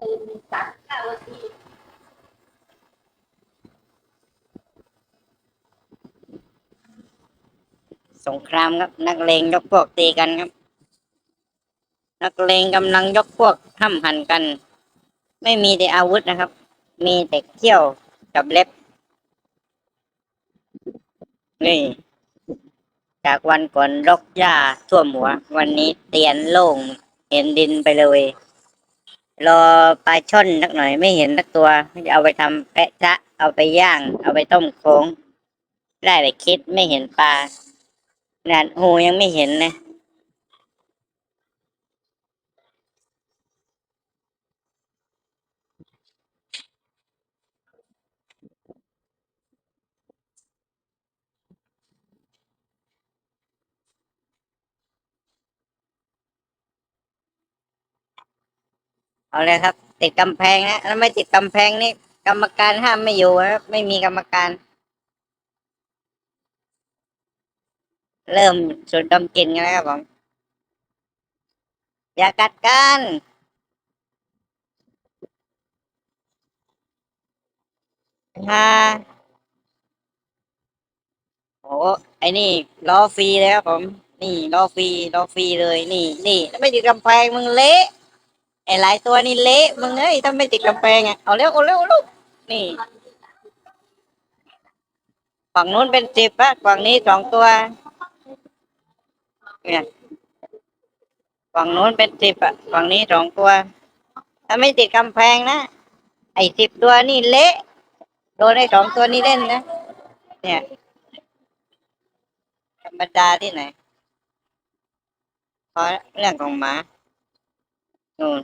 สามเก้าทีสงครามครับ นักเลงยกพวกตีกันครับ นักเลงกำลังยกพวกห้ำหันกัน ไม่มีแต่อาวุธนะครับ มีแต่เขี้ยวกับเล็บ นี่จากวันก่อนรกหญ้าท่วมหัว วันนี้เตียนโล่งเห็นดินไปเลย รอปลาช่อนสักหน่อยไม่เห็นสักตัวจะเอาไปทำแปะชะเอาไปย่าง เอาไปต้มโค้ง ได้แต่คิดไม่เห็นปลาขนาดหูยังไม่เห็นนะ เอาเลยครับ ติดกำแพงนะแล้วไม่ติดกำแพงนี่กรรมการห้ามไม่อยู่นะครับไม่มีกรรมการ เริ่มสุดดมกลินกันแล้วครับผมอย่ากัดกันฮ่าโอ้ไอ้นี่ล้อฟรีเลยครับผม นี่ล้อฟรีล้อฟรีเลย นี่นี่แล้วไม่ติดกำแพงมึงเละ ไอ้หลายตัวนี่เละมึงเอ้ยถ้าไม่ติดกำแพงอะเอาเร็วเอาเร็วเอาเร็วนี่ฝั่งนู้นเป็นสิบอะฝั่งนี้สองตัวเนี่ยฝั่งนู้นเป็นสิบอะฝั่งนี้สองตัว ถ้าไม่ติดกำแพงนะไอ้สิบตัวนี่เละโดนไอ้สองตัวนี้เล่นนะเนี่ยธรรมดาที่ไหนเพราะเรื่องของหมานู่น